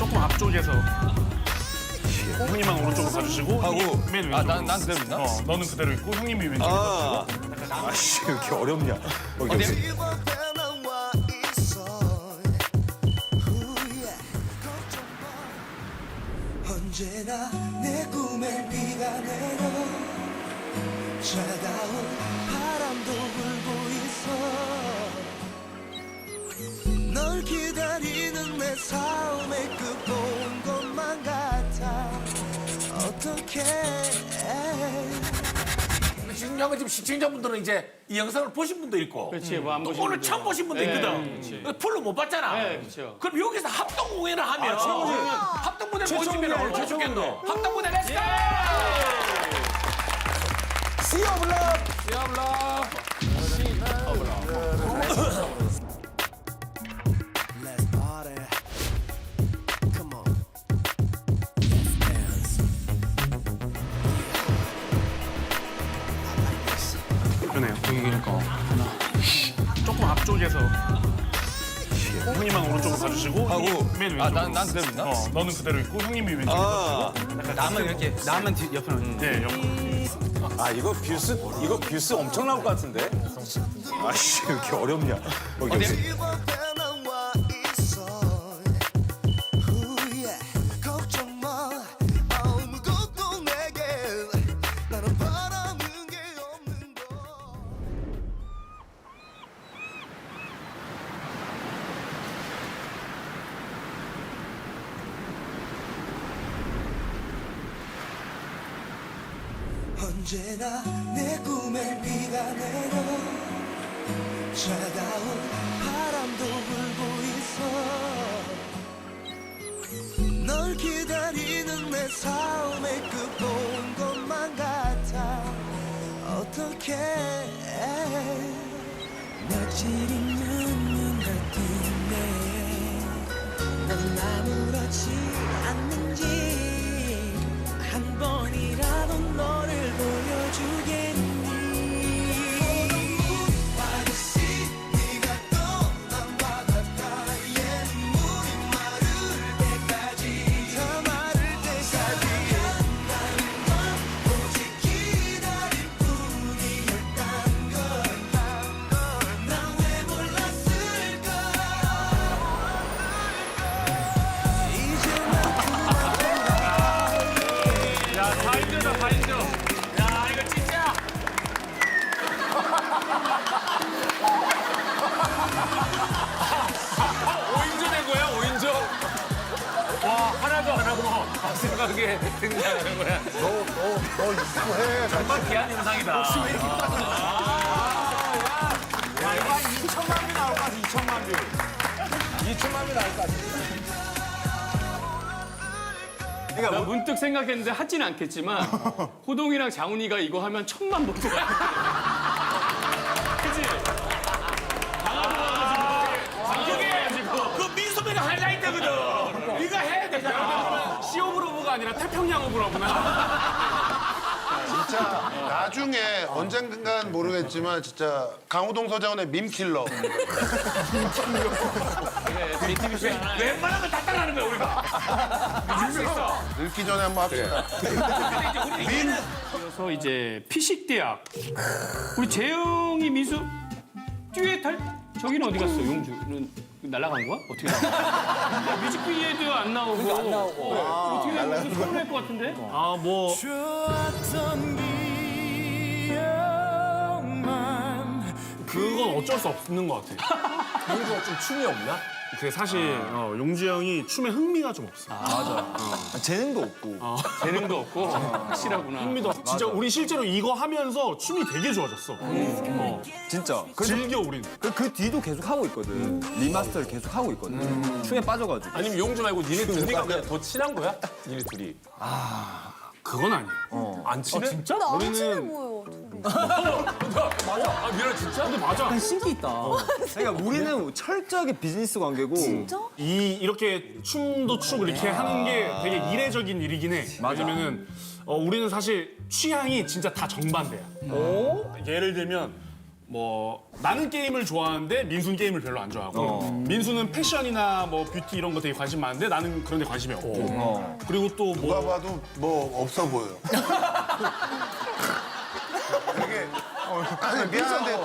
조금 앞쪽에서 형님만 오른쪽으로 가주시고 하고. 형님 맨 왼쪽으로 아, 난- 난 그대로 있나? 어, 너는 그대로 있고 형님이 왼쪽으로 아, 아씨 왜 이렇게 어렵냐? 어, 걱정 마 언제나 내 꿈엔 비가 내려 차가운 바람도 불 어떻게 중요한 건 지금 시청자분들은 이제 이 영상을 보신 분도 있고 그렇지, 뭐안 또 보신 오늘 분도 처음 보신 분도 네, 있거든. 풀로 못 봤잖아. 네, 그렇죠. 그럼 여기서 합동 공연을 하면 합동 무대 보여주면 얼마나 좋겠노. 합동 무대 렛츠고! Sea of Love. Let's 가주시고 하고. 맨 아, 난- 난 그대로 있나? 어, 너는 그대로 있고 형님이 왼쪽으로 아, 나만 이렇게 나만 뒤 옆으로 네, 옆. 아 이거 뷰스 이거 뷰스 엄청 나올 것 같은데? 아씨 왜 이렇게 어렵냐? 어, 여기. 있는 눈 같은데 넌 아무렇지 않는지 한 번이라도 너를 마지막에 등장하는 거야. 너, 너, 너 이거 해. 정말 귀한 영상이다. 혹시 왜 이렇게 나 문득 생각했는데 하진 않겠지만 호동이랑 장훈이가 이거 하면 천만 볼것 같아. 아니라 태평양 오브로브나. 진짜 나중에 언젠간 모르겠지만 진짜 강호동 서장훈의 밈킬러 웬만한 건다 따라하는 거야, 우리가. 할수 있어. 늙기 전에 한번 합시다. 그래서 이제 피식대학 우리 재영이 미수 듀엣 할 저기는 어디 갔어 용주는 날라간 거야? 어떻게 야, 뮤직비디오에도 안 나오고. 안 나오고. 어떻게 된 거야 서운할 것 같은데? 아, 뭐. 그건 어쩔 수 없는 것 같아. 용주가 좀 춤이 없나? 그 사실 어, 용주 형이 춤에 흥미가 좀 없어. 재능도 없고. 재능도 없고 확실하구나 흥미도 없어. 진짜 우리 실제로 이거 하면서 춤이 되게 좋아졌어. 어, 진짜. 즐겨 우린. 그, 그 뒤도 계속 하고 있거든. 리마스터를 계속 하고 있거든. 춤에 빠져가지고. 아니면 용주 말고 니네 둘이가 그냥 더 친한 거야? 니네 둘이. 그건 아니야. 안 친해? 진짜? 나 우리는 아무 뭐예요. 둘이. 맞아. 아, 미라 진짜? 근데 맞아. 신기 있다. 그러니까 우리는 철저하게 비즈니스 관계고. 진짜? 이 이렇게 춤도 추고 이렇게 하는 게 되게 이례적인 일이긴 해. 왜냐면은 어, 우리는 사실 취향이 진짜 다 정반대야. 예를 들면 뭐 나는 게임을 좋아하는데 민수는 게임을 별로 안 좋아하고 민수는 패션이나 뭐 뷰티 이런 거 되게 관심 많은데 나는 그런 데 관심이 없고. 그리고 또 누가 뭐 봐도 뭐 없어 보여. 되게 아니 미안한데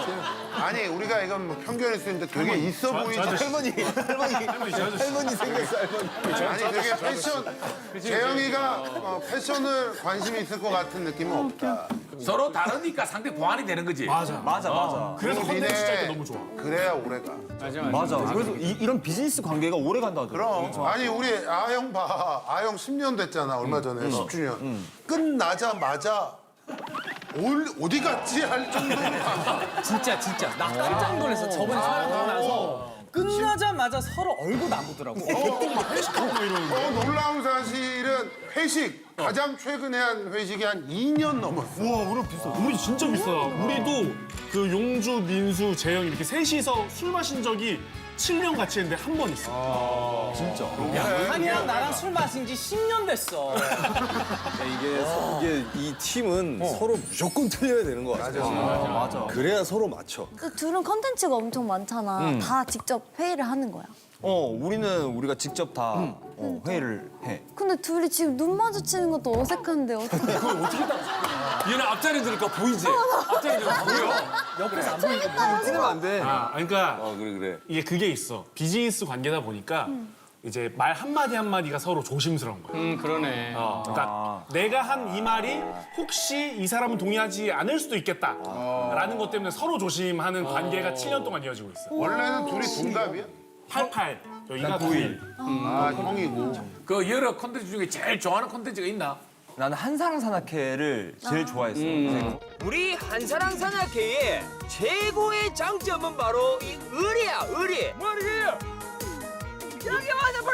아니 우리가 이건 뭐 편견일 수 있는데 되게 있어 보이지. 할머니 할머니 할머니 저 아저씨 할머니 생겼어 할머니. 아니 되게 패션 재영이가 어, 패션을 관심이 있을 것 같은 느낌은 없다. 서로 다르니까 상대 보완이 되는 거지. 맞아. 맞아 맞아. 그래서 그리고 컨텐츠 짤때 니네 너무 좋아. 그래야 오래가. 맞아. 그래서 이, 이런 비즈니스 관계가 오래 간다. 그럼. 아니 우리 아영 봐. 아영 10년 됐잖아 얼마 전에. 10주년. 끝나자마자 올, 어디 갔지 할 정도로 가. 진짜 진짜. 나 깜짝 놀랐어. 저번에 촬영하고 나서 끝나자마자 서로 얼굴 안 보더라고. 더 놀라운 사실은 회식 가장 최근에 한 회식이 한 2년 넘었어. 우와 우리 비싸 우리 진짜 비싸 우리도 그 용주 민수 재영 이렇게 셋이서 술 마신 적이 7년 같이 했는데 한 번 있어 한이랑 나랑 술 마신 지 10년 됐어 이게, 서- 이게 이 팀은 서로 무조건 틀려야 되는 거 같아. 맞아. 맞아. 그래야 서로 맞춰. 그 둘은 컨텐츠가 엄청 많잖아. 다 직접 회의를 하는 거야. 어 우리는 우리가 직접 다 어, 회의를 해. 근데 둘이 지금 눈 마주치는 것도 어색한데 어떻게? 얘는 앞자리 들으니까 보이지? 앞자리 들으니까 보여. 찍으면 안 돼. 아 그러니까 어, 그래, 그래. 이게 그게 있어 비즈니스 관계다 보니까 이제 말 한마디 한마디가 서로 조심스러운 거야 음 그러네. 어, 그러니까 내가 한 이 말이 혹시 이 사람은 동의하지 않을 수도 있겠다라는 것 때문에 서로 조심하는 관계가 7년 동안 이어지고 있어. 원래는 둘이 동갑이야? 88 여기가 91. 아 형이고. 그 여러 콘텐츠 중에 제일 좋아하는 콘텐츠가 있나? 나는 한사랑 산악회를 제일 좋아했어. 우리 한사랑 산악회의 최고의 장점은 바로 이 의리야 의리 뭐야 여기 와서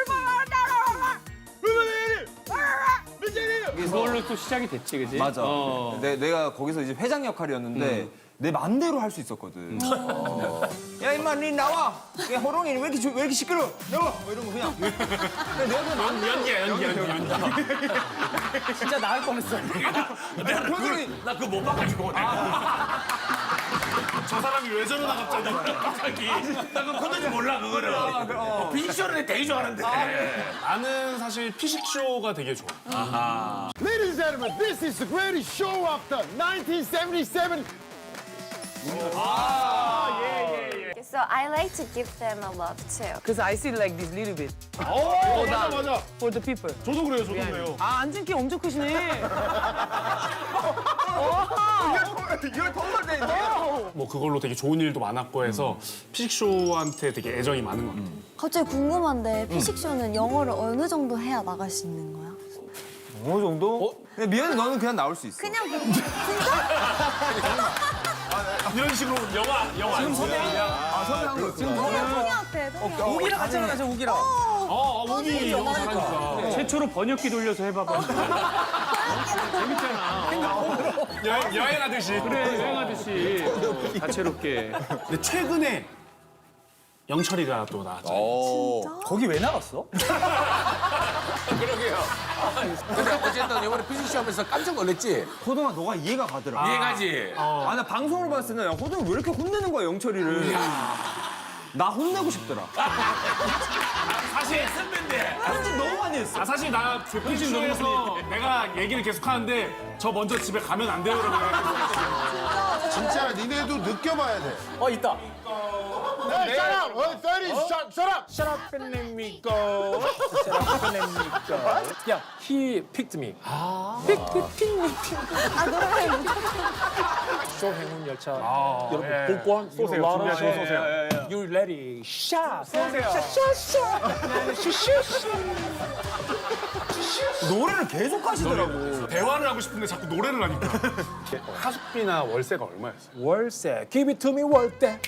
그걸로 또 시작이 됐지, 그지? 맞아. 어. 내, 내가 거기서 이제 회장 역할이었는데 내 맘대로 할 수 있었거든. 어. 야 임마 니 나와. 야 호롱이 왜 이렇게 조- 왜 이렇게 시끄러? 나와. 뭐 이런 거 그냥. 근데 내가 그냥 맘- 연기야 연기 연기 연기. 진짜 나을 뻔했어 표정이 나 그거 못 봐가지고. 저 사람이 왜 저러나 갑자기 갑자기. 나그 콘텐츠 몰라 그거를. 어, 빅쇼를 되게 좋아하는데. 나는 사실 피식쇼가 되게 좋아. Ladies and gentlemen, this is the greatest show of the 1977 So I like to give them a love too. Because I see like this little bit 어 맞아 맞아. for the people 저도 그래요 저도 그래요. 아 앉은 키 엄청 크시네 뭐 그걸로 되게 좋은 일도 많았고 해서 피식쇼한테 되게 애정이 많은 것 같아. 갑자기 궁금한데 피식쇼는 영어를 어느 정도 해야 나갈 수 있는 거야? 어느 정도? 근데 미연이 너는 그냥 나올 수 있어. 그냥 그- 이런 식으로 영화 영화 지금 아 선배한 거. 지금 통역돼. 통역. 우기랑 같이 만나자 우기랑 어, 어 우기 영화 잘하니까. 최초로 번역기 돌려서 해봐봐. 여행, 여행하듯이. 그래, 여행하듯이. 다채롭게. 근데 최근에 영철이가 또 나왔잖아. 거기 왜 나갔어? 그러게요. 근데 어쨌든 이번에 피식쇼 하면서 깜짝 놀랐지? 호동아 너가 이해가 가더라. 이해가지? 아 나 방송으로 봤을 때는 야 호동이 왜 이렇게 혼내는 거야 영철이를. 나 혼내고 싶더라. 사실 선배인데. 편집 너무 많이 했어. 아 사실 나 피식쇼에서 내가 얘기를 계속 하는데 저 먼저 집에 가면 안 돼요 라고 해가지고 진짜 니네도 느껴봐야 돼. 어 있다 Hey, shut up! Oh, 30, shut, shut up! Shut up and let me go. Shut up and let me go. Yeah, he picked me. 아 노래 쇼 행운 열차. 여러분 복권 쏘세요. 준비하시고 쏘세요. You ready? 샷. 쏘세요. 노래를 계속 하시더라고. 대화를 하고 싶은데 자꾸 노래를 하니까 하숙비나 월세가 얼마였어? 월세. Give it to me 월세.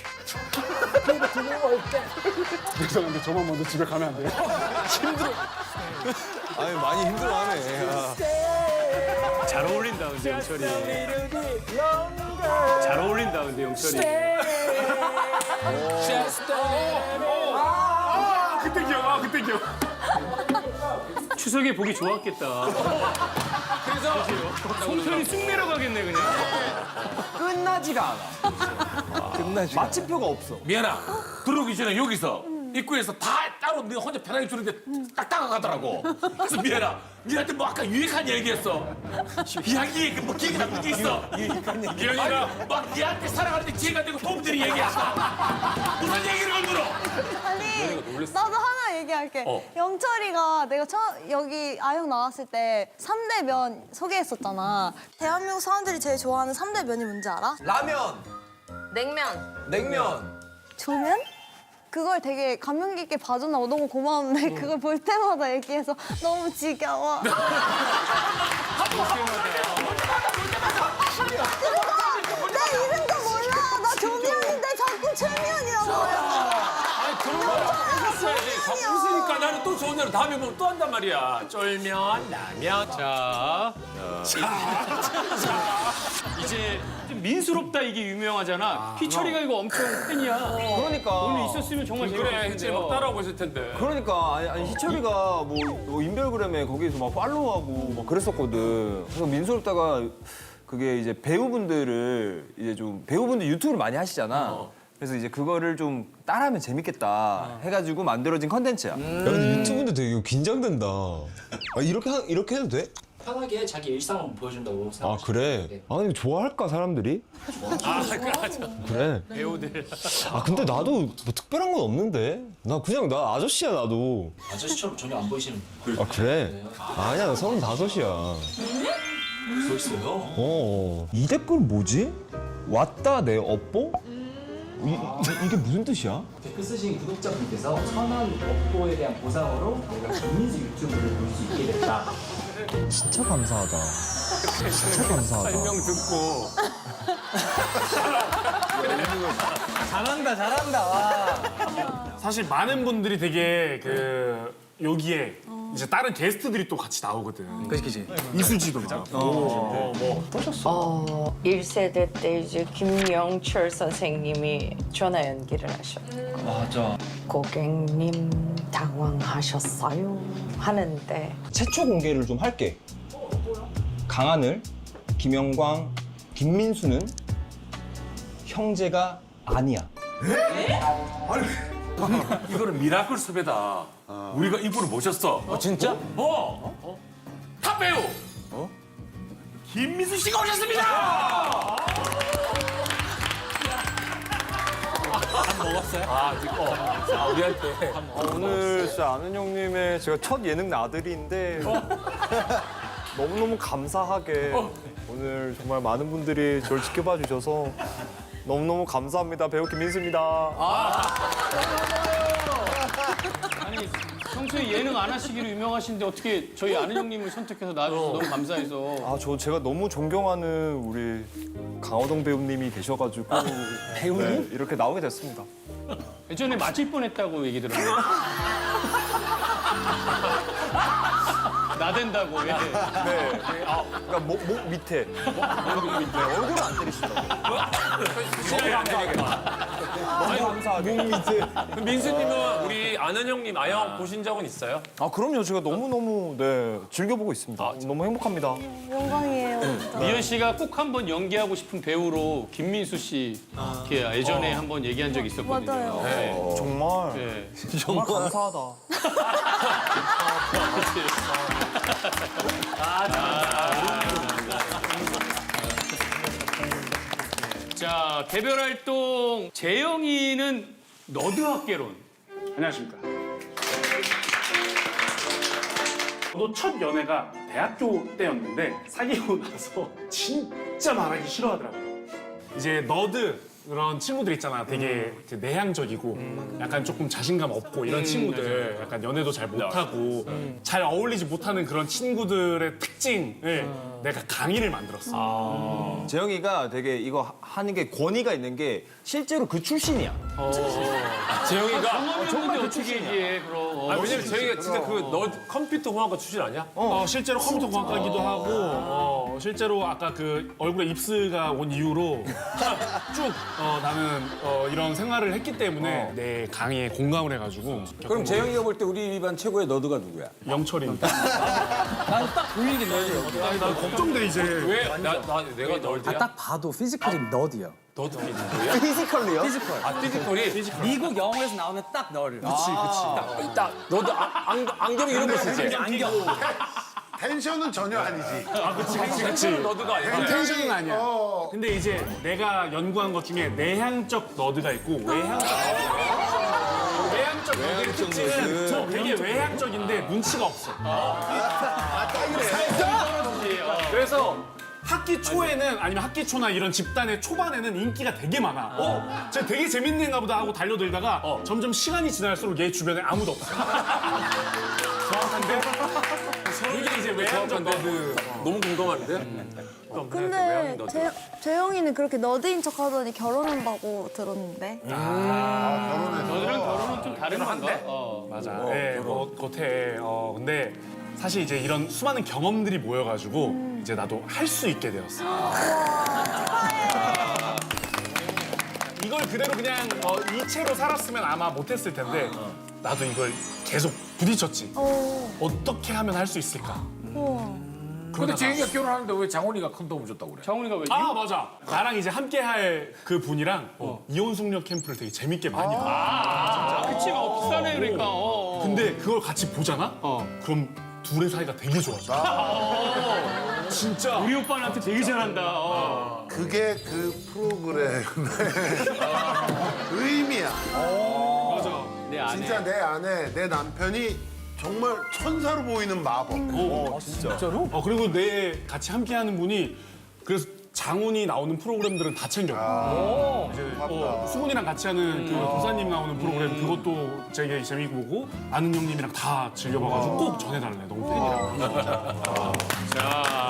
Give it to me 월세. 죄송한데 저만 먼저 집에 가면 안 돼요? 아니, 많이 힘들어하네. 야. 잘 어울린다, 근데 영철이. 잘 어울린다, 근데 영철이. 아 그때 기억 아 그때 기억 추석에 보기 좋았겠다. 송편이 쑥 내려가겠네 그냥. 끝나지가 않아. 끝나지. 마침표가 없어. 미안아 들어오기 전에 여기서 입구에서 다 따로 네 혼자 편하게 주는데 딱 다가가더라고 그래서 미안아 니한테 뭐 아까 유익한 얘기했어 이야기에 그뭐 기억이 남는 게 있어 유익한 얘기 아니라 막 니한테 사랑하는데 지혜가 되고 도움들이 얘기했어 무슨 얘기를 건드려 아니 나도 하나 얘기할게. 어. 영철이가 내가 처, 여기 아영 나왔을 때 3대 면 소개했었잖아. 대한민국 사람들이 제일 좋아하는 3대 면이 뭔지 알아? 라면, 냉면. 냉면. 조면? 그걸 되게 감명 깊게 봐준다고 너무 고마운데 그걸 볼 때마다 얘기해서 너무 지겨워. 나 이름도 몰라. 나 조면인데 자꾸 최면이라고 해요. 아니 들어와 웃으니까 나는 또 좋은 대로 다음에 보면 또 한단 말이야 쫄면 라면 자, 이제 좀 민수롭다 이게 유명하잖아. 피처리가 이거 엄청 팬이야. 그러니까. 오늘 있었으면 정말 그래 재밌을 이제 텐데요. 막 따라오고 있을 텐데 그러니까 아니, 아니 희철이가 뭐, 뭐 인별그램에 거기서 막 팔로우하고 막 그랬었거든. 그래서 민수롭다가 그게 이제 배우분들을 이제 좀 배우분들 유튜브를 많이 하시잖아. 그래서 이제 그거를 좀 따라하면 재밌겠다 해가지고 만들어진 컨텐츠야. 야 근데 유튜브인데 되게 이거 긴장된다. 아, 이렇게 하, 이렇게 해도 돼? 편하게 자기 일상을 보여준다고 아 그래? 아 근데 좋아할까 사람들이? 아 그래 그래. 배우들. 아 근데 나도 뭐 특별한 건 없는데. 나 그냥 나 아저씨야 나도. 아저씨처럼 전혀 안 보이시는 아 그래? 아니야 나 서른다섯이야. 벌써요? 어. 이 댓글 뭐지? 왔다 내 업보? 이, 이, 이게 무슨 뜻이야? 댓글 쓰신 구독자분께서 천안 업보에 대한 보상으로 내가 김민수 유튜브를 볼 수 있게 됐다. 진짜 감사하다. 진짜 감사하다. 설명 듣고 잘한다, 잘한다. 와. 사실 많은 분들이 되게 그 여기에 이제 다른 게스트들이 또 같이 나오거든. 그치 그치. 이수지도 나오고. 어, 뭐 어, 1세대 때 이제 김영철 선생님이 전화 연기를 하셨고 맞아. 고객님 당황하셨어요 하는데 최초 공개를 좀 할게. 강하늘, 김영광, 김민수는 형제가 아니야. 이거는 미라클 섭외다. 우리가 이분을 모셨어. 어 진짜? 어? 탑 배우. 김민수 씨가 오셨습니다. 아, 지금 아, 우리한테. 오늘 진짜 아는 형님의 제가 첫 예능 나들이인데 너무너무 감사하게 오늘 정말 많은 분들이 저를 지켜봐 주셔서 너무너무 감사합니다. 배우 김민수입니다. 아니 평소에 예능 안 하시기로 유명하신데 어떻게 저희 아는 형님을 선택해서 나와주셔서 너무 감사해서. 아, 저 제가 너무 존경하는 우리 강호동 배우님이 계셔가지고 배우님 이렇게 나오게 됐습니다. 예전에 맞을 뻔했다고 얘기 들었는데. 나댄다고. 예. 네. 아, 그러니까 목, 목 밑에. 목, 목 밑에. 얼굴은 안 때리시더라고요. 너무 감사하게. 너무 감사하게. 목 밑에. 민수님은 우리 아는 형님 아영 보신 적은 있어요? 아, 그럼요. 제가 너무너무 네, 즐겨보고 있습니다. 너무 행복합니다. 영광이에요. 미연 씨가 꼭 한번 연기하고 싶은 배우로 김민수 씨 이렇게 예전에 한번 얘기한 적이 있었거든요. 맞아요. 네. 정말. 네. 정말 감사하다. 자 개별 활동 재영이는 너드 학개론. 안녕하십니까. 저도 첫 연애가 대학교 때였는데 사귀고 나서 진짜 말하기 싫어하더라고요. 이제 너드 그런 친구들 있잖아. 되게 이렇게 내향적이고 약간 조금 자신감 없고 이런 친구들. 약간 연애도 잘 못하고 잘 어울리지 못하는 그런 친구들의 특징을 내가 강의를 만들었어. 재영이가 되게 이거 하- 하는 게 권위가 있는 게 실제로 그 출신이야. 재영이가 경험이 없는데 어떻게 얘기해 그럼. 아, 왜냐면 재영이가 진짜 그 너 컴퓨터 공학과 출신 아니야? 어, 실제로 컴퓨터 공학과기도 하고. 어, 실제로 아까 그 얼굴에 입스가 온 이후로 쭉 어, 나는 어, 이런 생활을 했기 때문에 내 강의에 공감을 해가지고 그럼 재영이가 볼 때 우리 반 최고의 너드가 누구야? 영철입니다. 나는 딱 보이긴 해. 아니, 나 걱정돼 이제. 왜? 나, 나 내가 널디야? 딱 봐도 피지컬이 너드야. 너도 피지컬이야? 피지컬리요? 피지컬. 아, 피지컬이? 미국 영어에서 나오면 딱 너를. 그렇지, 딱, 딱, 너도 아, 안, 안경 이런 거 쓰지? 안경. 텐션은 전혀 아니지. 아, 그치, 그치, 그치. 너드가 아니야. 텐션은 아니야. 어, 근데 이제 내가 연구한 것 중에 내향적 너드가 있고 외향적 외향적 너드의 특징은 저 되게 외향적인데 눈치가 없어. 그래서 학기 초에는 아니면 학기 초나 이런 집단의 초반에는 인기가 되게 많아. 어, 쟤 되게 재밌는 가 보다 하고 달려들다가 점점 시간이 지날수록 얘 주변에 아무도 없어. 정확한데? 이게 이제 외향적 너드. 너무 궁금한데? 근데 재, 재영이는 그렇게 너드인 척 하더니 결혼한다고 들었는데. 너희랑 결혼은 좀 다른 건가? 어. 맞아. 네, 뭐 겉에 어 근데 사실 이제 이런 수많은 경험들이 모여가지고 이제 나도 할 수 있게 되었어. 이걸 그대로 그냥 어, 이체로 살았으면 아마 못했을 텐데 나도 이걸 계속 부딪혔지. 어, 어떻게 하면 할 수 있을까? 근데 재영이가 결혼하는데 왜 장훈이가 컨돔을 줬다고 그래? 장훈이가 왜? 아 맞아. 나랑 이제 함께 할 그 분이랑 어, 이혼 숙녀 캠프를 되게 재밌게 많이 봐. 아, 그치, 어, 비싸네 그러니까. 어, 어. 근데 그걸 같이 보잖아? 어. 그럼 둘의 사이가 되게 좋아져. 진짜. 우리 오빠한테 되게 잘한다. 어. 그게 그 프로그램의 의미야. 맞아. 내 안에. 진짜 내 안에 내 남편이 정말 천사로 보이는 마법. 어, 진짜로? 어, 그리고 내 같이 함께하는 분이 그래서 장훈이 나오는 프로그램들은 다 챙겨. 이제 어, 수근이랑 같이 하는 그 도사님 나오는 프로그램 그것도 되게 재미있고 보고 아는 형님이랑 다 즐겨봐가지고 꼭 전해달래. 너무 팬이라. 자.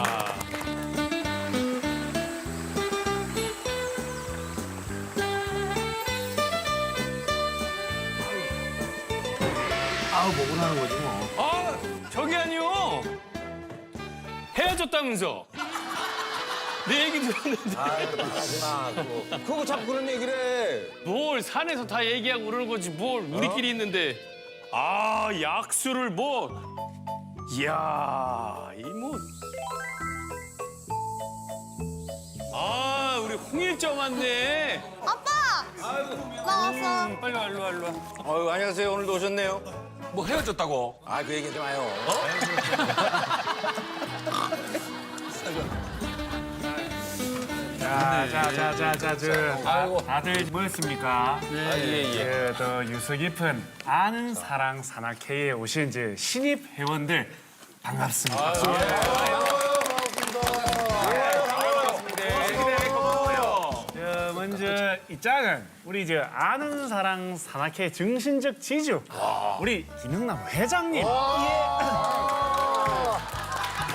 헤어졌다면서. 내 얘기 들었는데 그거 자꾸 그런 얘기를 해. 뭘 산에서 다 얘기하고 그러는 거지 뭘 우리끼리 있는데 아 약수를 뭐 이야 이 뭐 아 우리 홍일점 왔네 아빠! 나 왔어. 빨리 와 일로 와 일로 와 아유, 안녕하세요. 오늘도 오셨네요. 뭐 헤어졌다고? 아, 그 얘기 하지 마요. 자, 자, 자, 자, 자, 저 다들 모였습니까? 예, 예. 그, 더 유서 깊은 아는 사랑 산악회에 오신 이제 신입 회원들 반갑습니다. 저 먼저 이 짝은 우리 이제 아는 사랑 산악회 정신적 지주 우리 김영남 회장님.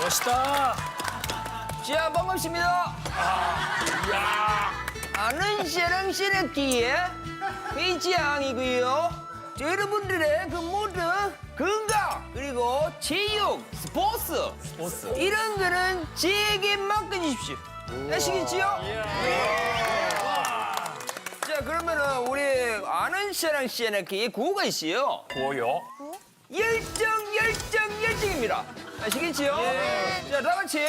멋있다. 자, 반갑습니다. 아는 사랑 씨는기에 회장이고요. 여러분들의 그 모든 건강 그리고 체육, 스포츠, 이런 거는 제게 맡겨주십시오. 아시겠지요? 자, 그러면은 우리 아는 사랑 씨는기에 구호가 있어요. 뭐요? 열정, 열정, 열정입니다. 아시겠지요? 자, 다 같이.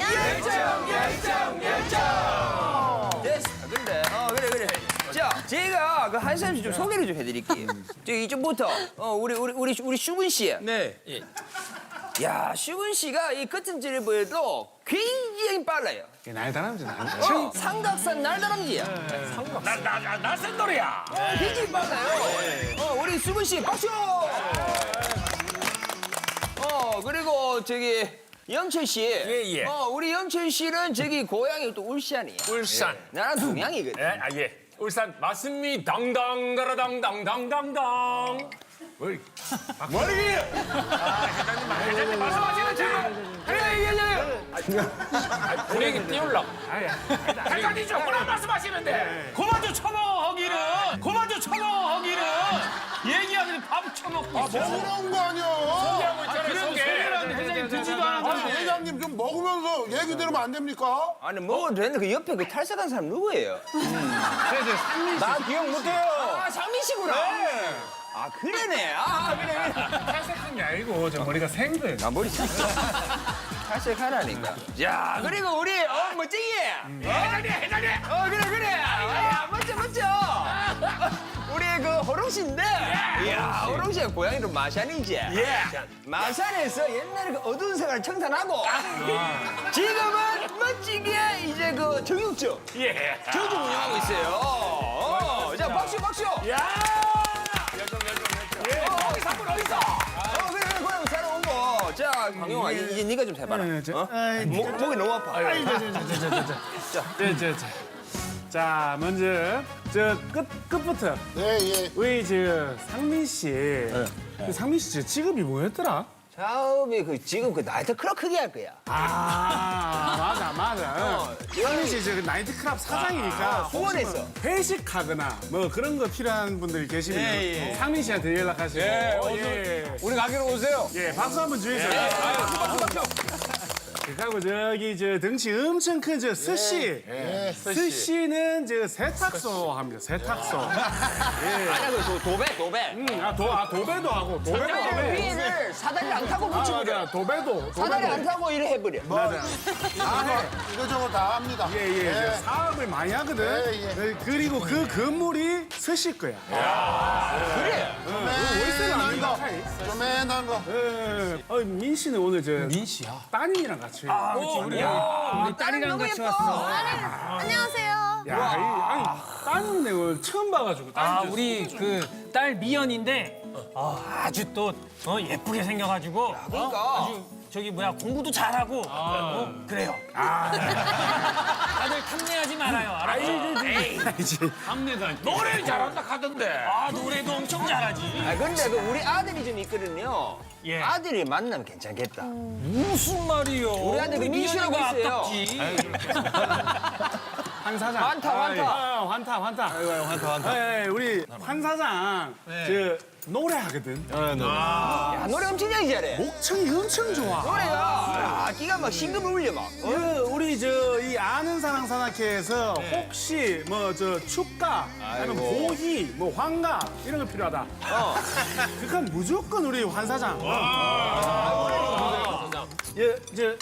열정, 열정, 열정. 됐어. 근데, 어, 그래, 그래. 자, 제가 그한 사람씩 좀 소개를 좀 해드릴게요. 저기 이쪽부터, 어, 우리, 우리, 우리, 우리 슈군 씨. 네 야, 슈군 씨가 이 같은 질보에도 굉장히 빨라요. 날다람쥐 날. 어, 삼각산 날다람쥐야. 나나 나센 노래야. 어, 굉장히 빨라요. 어, 우리 수근 씨 박수. 어, 그리고 저기 영철 씨. 예, 예. 어, 우리 영철 씨는 저기 고향이 또 울산이야. 울산. 나랑 동양이거든. 예, 아, 예. 울산 맞습니다. 당당가라당당당당당. 머리. 회장님 말씀하시는 지금. 그래, 얘기하잖아요. 분위기 띄울라. 회장님 조금만 말씀하시는데. 그만 좀 쳐봐 하기는 그만 좀 쳐먹기는 얘기하는데 밥 쳐먹고 있어. 먹으라는 거 아니야. 아, 그래도 소리를 회장님 듣지도 아니, 않았는데. 회장님 좀 먹으면서 얘기 들으면 안 됩니까? 아니 먹어도 되는데 그 옆에 그 탈색한 사람 누구예요? 씨. 나 기억 못해요. 아 상민 씨구나. 아 그러네. 아 그래 그래. 탈색한 게 아니고 저 머리가 생거예요. 아 머리 탈색하라니까. 야 그리고 우리 어 멋쟁이. 해자리 해자리. 어 그래 그래. 야 멋져 멋져. 우리 그 호롱 씨인데. 이야 호롱 씨가 고향이 마산이지. 예. 마산에서 옛날에 그 어두운 생활 청산하고 지금은 멋지게 이제 그 정육점. 예. 저좀 운영하고 있어요. 어, 자 박수 박수. 야. 열정. 어 거기 사건 어디 있어? 어 그래 그래 그래 잘온 거. 자 강영아 이- 이제 네가 좀 해봐라. 어? 목 목이 너무 아파. 저, 저, 저. 자, 먼저 저 끝 끝부터 예, 예. 우리 저 상민 씨. 그 상민 씨저 직업이 뭐였더라? 처음에 그 지금 그 나이트 클럽 크게 할 거야. 아, 맞아, 맞아. 상민 씨저 나이트클럽 사장이니까 후원했어. 회식하거나 뭐 그런 거 필요한 분들이 계시면 상민 씨한테 연락하시고. 예, 우리 가게로 오세요. 예, 박수 한번 주세요. 그리고 저기 저 덩치 엄청 큰 저 스시. 스시는 저 세탁소 합니다. 세탁소. 아니야 그 도 배 도배. 음, 아, 도, 아 도배도 하고 도배도 하고. 위를 사다리 안 타고 아, 붙여버려. 맞아. 도배도. 사다리 안 도배도. 타고 이래 해버려. 맞아. 다 해. 이거저거 다 합니다. 예, 예, 예. 사업을 많이 하거든. 예, 예. 네, 그리고 그 건물이 스시 거야. 그래. 조맨한 거. 조맨한 거. 예. 어, 민 씨는 오늘 저 민 씨야. 따님이랑 같이. 아, 우리 우리 딸이랑 같이 왔어. 안녕하세요. 야, 이, 아니 따님 내가 처음 봐가지고. 아, 따님 우리 그 딸 미연인데 어, 아주 또 어, 예쁘게 생겨가지고 그러니까. 어, 아주 저기 뭐야 공부도 잘하고 어, 그래요. 다들 탐내하지 말아요. 알았죠? 에이, 탐내다. 노래를 잘한다 하던데. 아 노래도 엄청 잘하지. 아 근데 그 우리 아들이 좀 있거든요. 예. 아들이 만나면 괜찮겠다. 무슨 말이요? 우리 아들 그 민수라고 미연이가 있어요. 아깝지. 한 사장. 환타, 환타. 아, 환타, 환타. 환타, 환타. 예, 예, 우리 한 사장 저 노래하거든. 야 노래 엄청 잘 잘해. 목청이 엄청 좋아. 노래가 악기가 막 신금을 울려 막. 어? 그 우리 저 이 아는 사랑 산악회에서 혹시 뭐 저 축가 아니면 고희 뭐 환가 이런 거 필요하다. 그건 무조건 우리 환 사장. 예저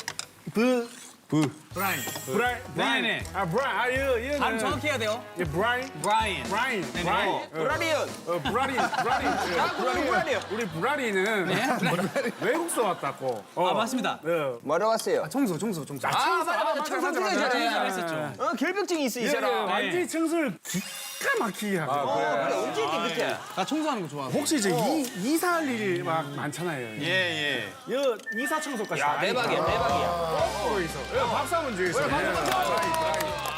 브 브라인. 브라이 네네. 아 브라이 아 이거 이거는 발음 정확히 해야 돼요. 예 브라이 브라이언. 브라이 네네. 브라이 어, 브라리언. 어 브라리 브라리 예, 아, 그건 브라리언. 우리 브라리는 외국서 왔다고. 어. 아 맞습니다. 어. 뭐라고 왔어요? 청소 청소 청소. 아, 맞아, 맞아. 청소 되게 잘해. 잘했었죠. 어 결벽증이 있어 이 예, 예, 사람. 완전히 청소를 기가 막히게 하고. 어, 그래 언제 깨끗해? 나 청소하는 거 좋아하고. 혹시 이제 이, 이사할 일이 막 많잖아요. 예, 예. 여 이사 청소까지. 야다 대박이야. 대박이야. 거꾸로 있어. 예, 박수 한번 주겠어요. 예. 브라이, 브라이.